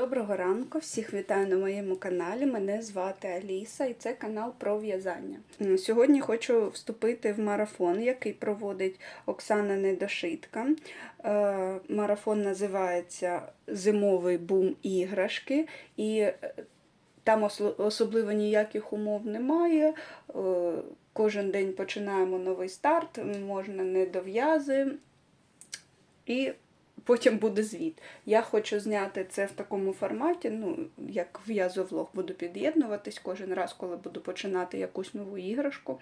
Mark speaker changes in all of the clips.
Speaker 1: Доброго ранку, всіх вітаю на моєму каналі. Мене звати Аліса і це канал про в'язання. Сьогодні хочу вступити в марафон, який проводить Оксана Недошитка. Е, Марафон називається Зимовий бум іграшки. І е, там особливо ніяких умов немає. Е, Кожен день починаємо новий старт, можна не дов'язи. І потім буде звіт. Я хочу зняти це в такому форматі, ну, як в'язовлог, буду під'єднуватись кожен раз, коли буду починати якусь нову іграшку.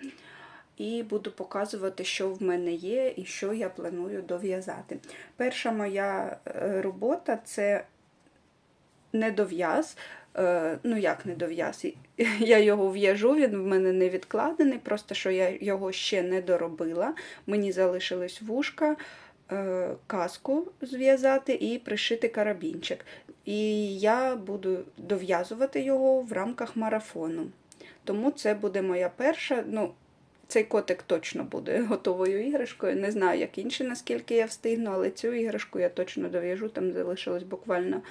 Speaker 1: І буду показувати, що в мене є і що я планую дов'язати. Перша моя е, робота це недов'яз. Е, Ну, як недов'яз? Я його в'яжу, він в мене не відкладений, просто що я його ще не доробила. Мені залишились вушка, каску зв'язати і пришити карабінчик. І я буду дов'язувати його в рамках марафону. Тому це буде моя перша. ну, цей котик точно буде готовою іграшкою. Не знаю, як інші, наскільки я встигну, але цю іграшку я точно дов'яжу. Там залишилось буквально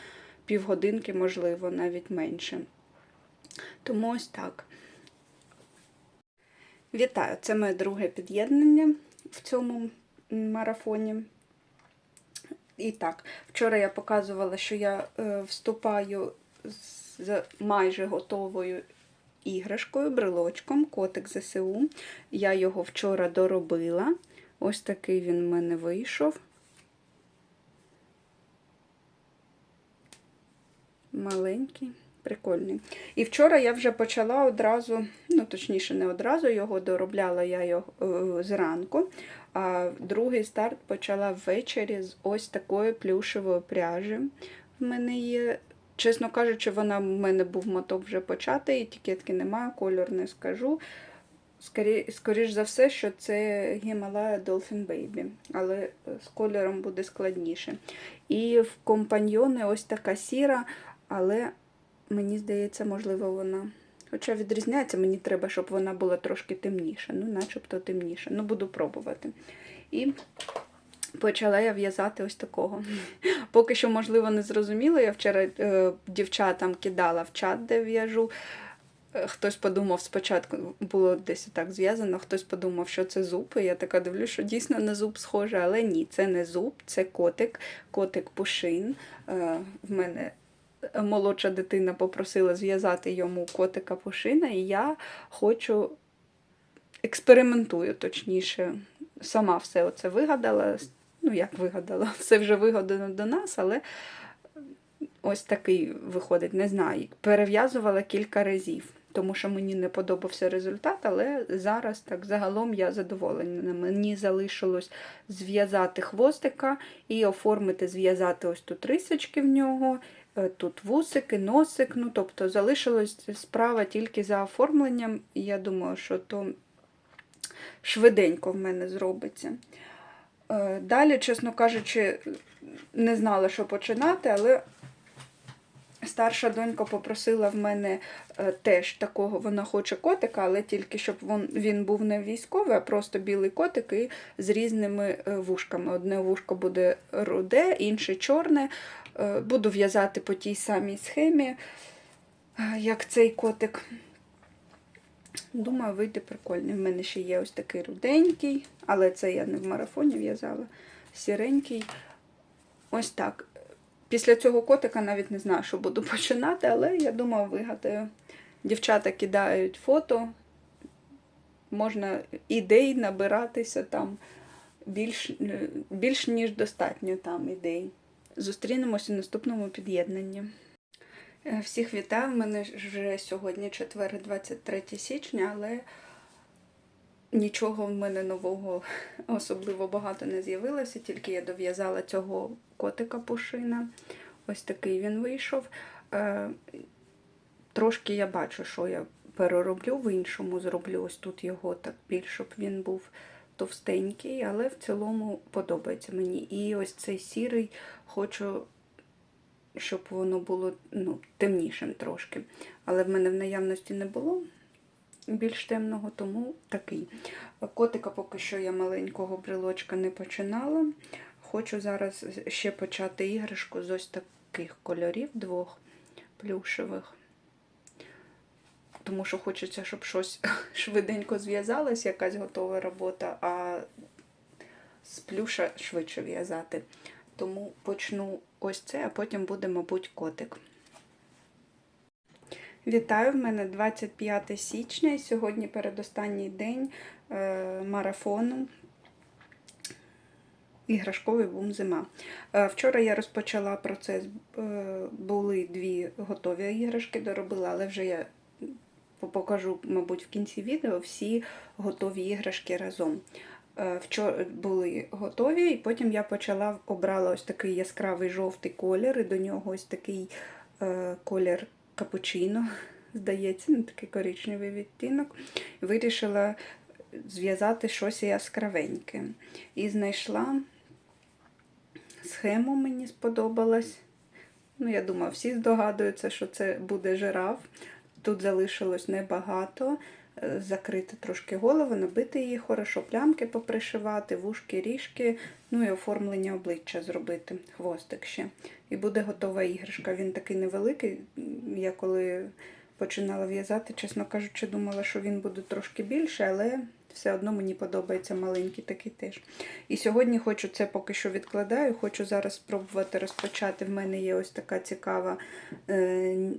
Speaker 1: півгодинки, можливо, навіть менше. Тому ось так. Вітаю! Це моє друге під'єднання в цьому марафоні. І так, вчора я показувала, що я е, вступаю з майже готовою іграшкою, брелочком, котик ЗСУ. Я його вчора доробила. Ось такий він в мене вийшов. Маленький, прикольний. І вчора я вже почала одразу, ну, точніше, не одразу його доробляла я його е, зранку. А другий старт почала ввечері з ось такої плюшевої пряжі. В мене є. Чесно кажучи, вона в мене був моток вже початий, етикетки немає, кольор не скажу. Скорі, скоріш за все, що це Himalaya Dolphin Baby, але з кольором буде складніше. І в компаньйони ось така сіра, але мені здається, можливо, вона. Хоча відрізняється, мені треба, щоб вона була трошки темніша. Ну, начебто темніша. Ну, буду пробувати. І почала я в'язати ось такого. Поки що, можливо, не зрозуміло. Я вчора е, дівчатам кидала в чат, де в'яжу. Е, Хтось подумав спочатку, було десь так зв'язано, хтось подумав, що це зуб. І я така дивлюсь, що дійсно на зуб схоже, але ні, це не зуб, це котик, котик пушин. Е, В мене молодша дитина попросила зв'язати йому котика пушина, і я хочу експериментую, точніше, сама все оце вигадала. Ну, як вигадала, все вже вигадано до нас, але ось такий виходить, не знаю. Перев'язувала кілька разів, тому що мені не подобався результат, але зараз так загалом я задоволена. Мені залишилось зв'язати хвостика і оформити, зв'язати ось тут рисочки в нього. Е, Тут вусики, носик, ну тобто залишилась справа тільки за оформленням, і я думаю, що то швиденько в мене зробиться. Е, Далі, чесно кажучи, не знала, що починати, але старша донька попросила в мене е, теж такого, вона хоче котика, але тільки щоб він, був не військовий, а просто білий котик і з різними вушками. Одне вушко буде руде, інше чорне. Е, Буду в'язати по тій самій схемі, е, як цей котик. Думаю, вийде прикольний. В мене ще є ось такий руденький, але це я не в марафоні в'язала. Сіренький. Ось так. Після цього котика навіть не знаю, що буду починати, але я думаю, вигадаю. Дівчата кидають фото, можна ідей набиратися там більш, більш ніж достатньо там ідей. Зустрінемося в наступному під'єднанні. Е, Всіх вітаю, в мене вже сьогодні четвер, 23 січня, але нічого в мене нового особливо багато не з'явилося, тільки я дов'язала цього котика пушина. Ось такий він вийшов. Е, Трошки я бачу, що я перероблю, в іншому зроблю ось тут його так більш, щоб він був товстенький, але в цілому подобається мені. І ось цей сірий хочу щоб воно було ну, темнішим трошки. Але в мене в наявності не було більш темного, тому такий. Котика поки що я маленького брелочка не починала. Хочу зараз ще почати іграшку з ось таких кольорів двох плюшевих. Тому що хочеться, щоб щось швиденько зв'язалось, якась готова робота, а з плюша швидше в'язати. Тому почну ось це, а потім буде, мабуть, котик. Вітаю, в мене 25 січня і сьогодні передостанній день е, марафону Іграшковий бум зима. Е, Вчора я розпочала процес, е, були дві готові іграшки, доробила, але вже я покажу, мабуть, в кінці відео всі готові іграшки разом. Е, Вчора були готові, і потім я почала обрала ось такий яскравий жовтий колір, і до нього ось такий е, колір капучино, здається, ну, такий коричневий відтінок. Вирішила зв'язати щось яскравеньке. І знайшла схему, мені сподобалась. Ну, я думаю, всі здогадуються, що це буде жираф. Тут залишилось небагато. Е, Закрити трошки голову, набити її хорошо, плямки попришивати, вушки, ріжки, ну і оформлення обличчя зробити, хвостик ще. І буде готова іграшка. Він такий невеликий. Я коли починала в'язати, чесно кажучи, думала, що він буде трошки більше, але все одно мені подобається маленький такий теж. І сьогодні хочу це поки що відкладаю, хочу зараз спробувати розпочати. В мене є ось така цікава е,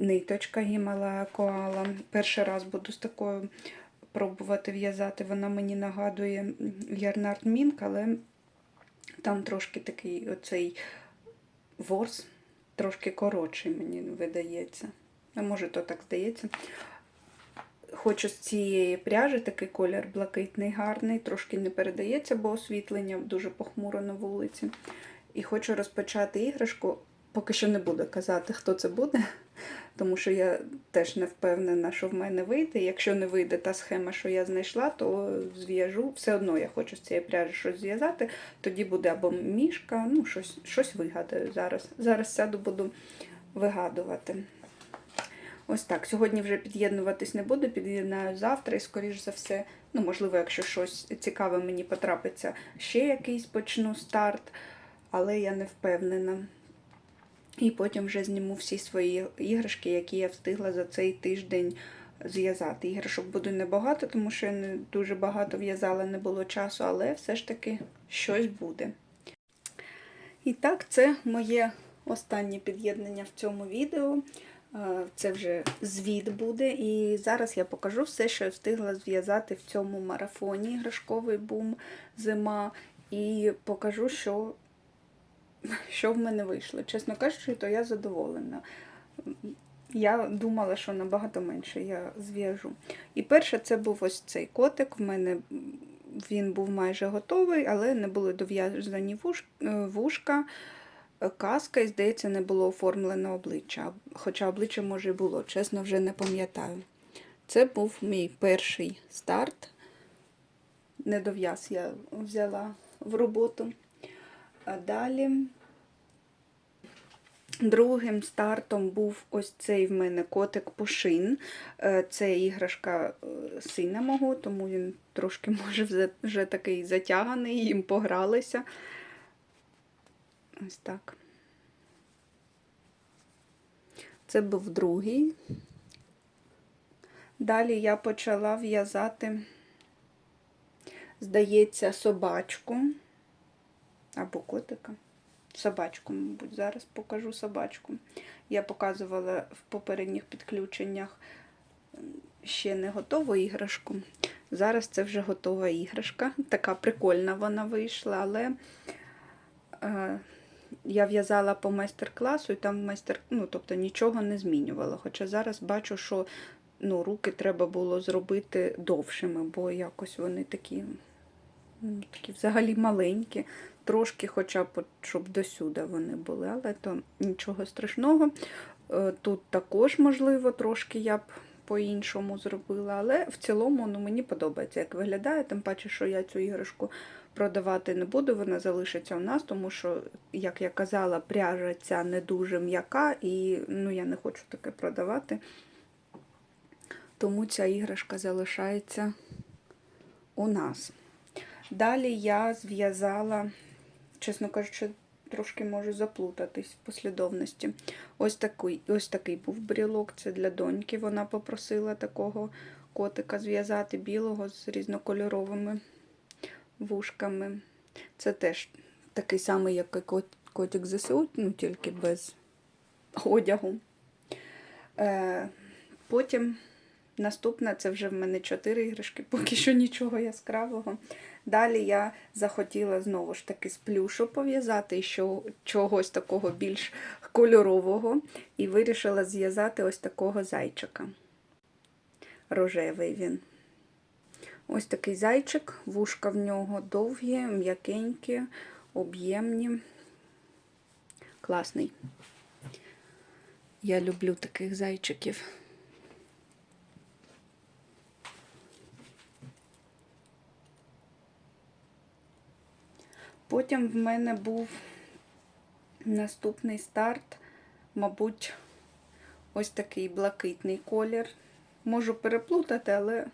Speaker 1: ниточка Гімалая Коала. Перший раз буду з такою пробувати в'язати. Вона мені нагадує Ярнард Мінк, але там трошки такий оцей ворс, трошки коротший, мені видається. Може, то так здається. Хочу з цієї пряжі такий колір блакитний, гарний, трошки не передається, бо освітлення дуже похмуро на вулиці. І хочу розпочати іграшку. Поки що не буду казати, хто це буде, тому що я теж не впевнена, що в мене вийде. Якщо не вийде та схема, що я знайшла, то зв'яжу. Все одно я хочу з цієї пряжі щось зв'язати. Тоді буде або мішка, ну, щось, щось вигадаю зараз. Зараз сяду, буду вигадувати. Ось так. Сьогодні вже під'єднуватись не буду, під'єднаю завтра і, скоріш за все, ну, можливо, якщо щось цікаве мені потрапиться, ще якийсь почну старт, але я не впевнена. І потім вже зніму всі свої іграшки, які я встигла за цей тиждень зв'язати. Іграшок буде небагато, тому що я не дуже багато в'язала, не було часу, але все ж таки щось буде. І так, це моє останнє під'єднання в цьому відео. Е, Це вже звіт буде. І зараз я покажу все, що я встигла зв'язати в цьому марафоні іграшковий бум зима. І покажу, що, що в мене вийшло. Чесно кажучи, то я задоволена. Я думала, що набагато менше я зв'яжу. І перше, це був ось цей котик. В мене він був майже готовий, але не були дов'язані е, вушка каска, і, здається, не було оформлено обличчя. Хоча обличчя, може, і було, чесно, вже не пам'ятаю. Це був мій перший старт. Недов'яз я взяла в роботу. А далі другим стартом був ось цей в мене котик Пушин. Е, Це іграшка е, сина мого, тому він трошки, може, вже такий затяганий, їм погралися. Ось так. Це був другий. Далі я почала в'язати, здається, собачку або котика. Собачку, мабуть, зараз покажу собачку. Я показувала в попередніх підключеннях ще не готову іграшку. Зараз це вже готова іграшка. Така прикольна вона вийшла, але е, я в'язала по майстер-класу і там майстер, ну, тобто нічого не змінювала. Хоча зараз бачу, що ну, руки треба було зробити довшими, бо якось вони такі, ну, такі взагалі маленькі, трошки, хоча б щоб досюди вони були, але то нічого страшного. Е, Тут також, можливо, трошки я б по-іншому зробила, але в цілому ну, мені подобається, як виглядає, тим паче, що я цю іграшку продавати не буду, вона залишиться у нас, тому що, як я казала, пряжа ця не дуже м'яка, і ну, я не хочу таке продавати. Тому ця іграшка залишається у нас. Далі я зв'язала, чесно кажучи, трошки можу заплутатись в послідовності. Ось такий, ось такий був брілок, це для доньки. Вона попросила такого котика зв'язати білого з різнокольоровими вушками. Це теж такий самий, як і кот- котик ЗСУ, ну тільки без одягу. Е, потім наступне це вже в мене чотири іграшки, поки що нічого яскравого. Далі я захотіла знову ж таки з плюшу пов'язати що, чогось такого більш кольорового, і вирішила зв'язати ось такого зайчика. Рожевий він. Ось такий зайчик, вушка в нього довгі, м'якенькі, об'ємні. Класний. Я люблю таких зайчиків. Потім в мене був наступний старт, мабуть, ось такий блакитний колір. Можу переплутати, але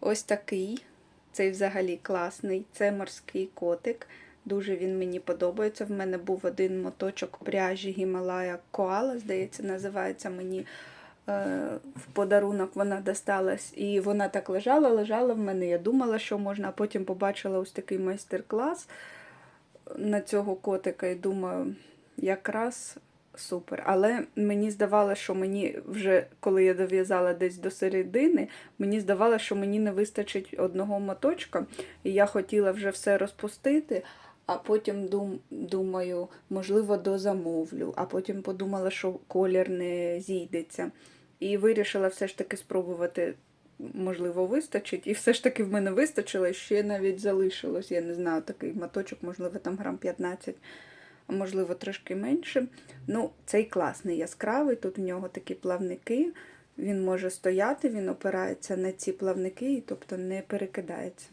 Speaker 1: ось такий. Цей взагалі класний. Це морський котик. Дуже він мені подобається. В мене був один моточок пряжі Гімалая Коала, здається, називається мені. е, В подарунок вона досталась, і вона так лежала, лежала в мене. Я думала, що можна, а потім побачила ось такий майстер-клас на цього котика і думаю, якраз супер. Але мені здавалося, що мені вже, коли я дов'язала десь до середини, мені здавалося, що мені не вистачить одного моточка, і я хотіла вже все розпустити. А потім дум, думаю, можливо, дозамовлю, а потім подумала, що колір не зійдеться. І вирішила все ж таки спробувати, можливо, вистачить. І все ж таки в мене вистачило, ще навіть залишилось. Я не знаю, такий моточок, можливо, там грам 15, а можливо, трошки менше. Ну, цей класний, яскравий. Тут в нього такі плавники. Він може стояти, він опирається на ці плавники, і тобто не перекидається.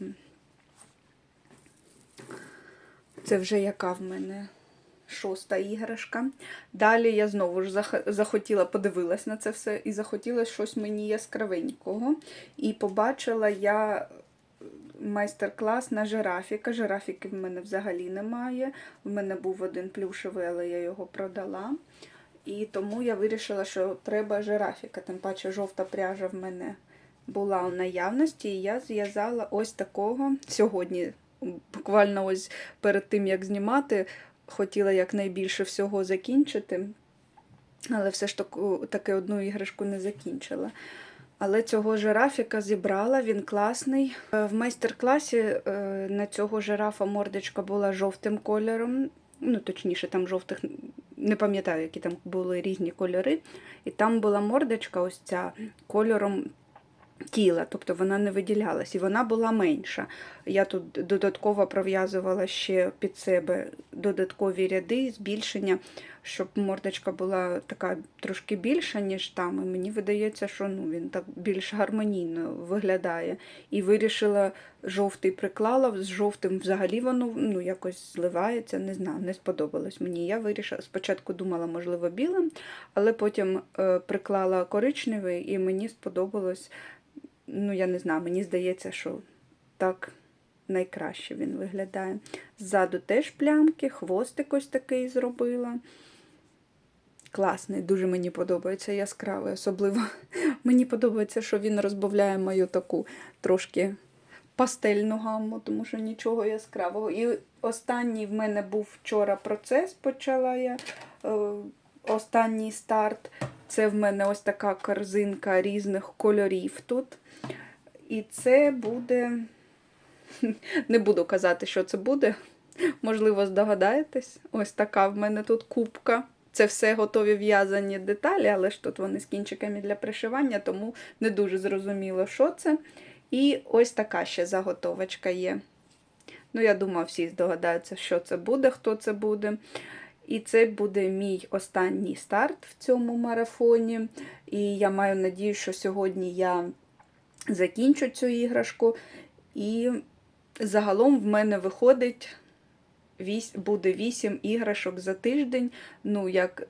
Speaker 1: Це вже яка в мене шоста іграшка. Далі я знову ж захотіла, подивилась на це все і захотіла щось мені яскравенького. І побачила я майстер-клас на жирафіка. Жирафіки в мене взагалі немає. В мене був один плюшевий, але я його продала. І тому я вирішила, що треба жирафіка. Тим паче жовта пряжа в мене була у наявності, і я зв'язала ось такого сьогодні. Буквально ось перед тим, як знімати, хотіла якнайбільше всього закінчити, але все ж таки одну іграшку не закінчила. Але цього жирафіка зібрала, він класний. Е, В майстер-класі е, на цього жирафа мордочка була жовтим кольором. Ну, точніше, там жовтих, не пам'ятаю, які там були різні кольори. І там була мордочка ось ця кольором тіла, тобто вона не виділялась, і вона була менша. Я тут додатково пров'язувала ще під себе додаткові ряди, збільшення, щоб мордочка була така трошки більша, ніж там. І мені видається, що ну, він так більш гармонійно виглядає. І вирішила жовтий приклала, з жовтим взагалі воно ну, якось зливається, не знаю, не сподобалось мені. Я вирішила, спочатку думала, можливо, білим, але потім е, приклала коричневий, і мені сподобалось ну, я не знаю, мені здається, що так найкраще він виглядає. Ззаду теж плямки, хвостик ось такий зробила. Класний, дуже мені подобається яскравий. Особливо мені подобається, що він розбавляє мою таку трошки пастельну гамму, тому що нічого яскравого. І останній в мене був вчора процес, почала я. Е, останній старт. Це в мене ось така корзинка різних кольорів тут. І це буде. Не буду казати, що це буде. Можливо, здогадаєтесь. Ось така в мене тут кубка. Це все готові в'язані деталі, але ж тут вони з кінчиками для пришивання, тому не дуже зрозуміло, що це. І ось така ще заготовочка є. Ну, я думаю, всі здогадаються, що це буде, хто це буде. І це буде мій останній старт в цьому марафоні. І я маю надію, що сьогодні я закінчу цю іграшку. І загалом в мене виходить буде 8 іграшок за тиждень. Ну, як,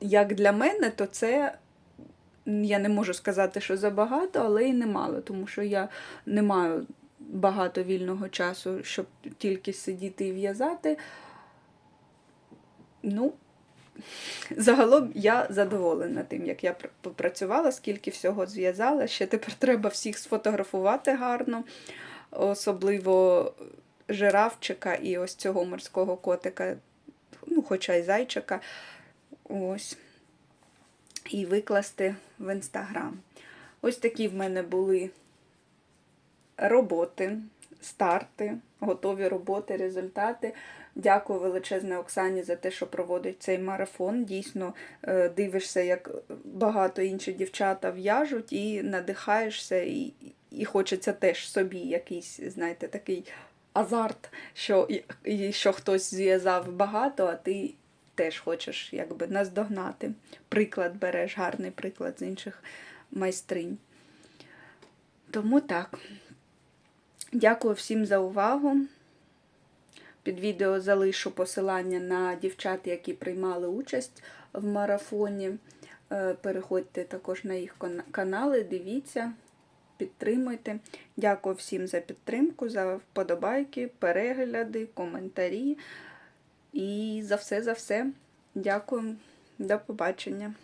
Speaker 1: як для мене, то це. Я не можу сказати, що забагато, але і немало, тому що я не маю багато вільного часу, щоб тільки сидіти і в'язати. Ну, загалом я задоволена тим, як я попрацювала, скільки всього зв'язала. Ще тепер треба всіх сфотографувати гарно, особливо жирафчика і ось цього морського котика, ну, хоча й зайчика. Ось. І викласти в інстаграм. Ось такі в мене були роботи, старти, готові роботи, результати. Дякую величезне Оксані за те, що проводить цей марафон. Дійсно, е, дивишся, як багато інші дівчата в'яжуть, і надихаєшся, і, і хочеться теж собі якийсь, знаєте, такий азарт, що, і- і, що хтось зв'язав багато, а ти теж хочеш якби наздогнати. Приклад береш, гарний приклад з інших майстринь. Тому так. Дякую всім за увагу. Під відео залишу посилання на дівчат, які приймали участь в марафоні. Е, Переходьте також на їх канали, дивіться, підтримуйте. Дякую всім за підтримку, за вподобайки, перегляди, коментарі. І за все, за все. Дякую. До побачення.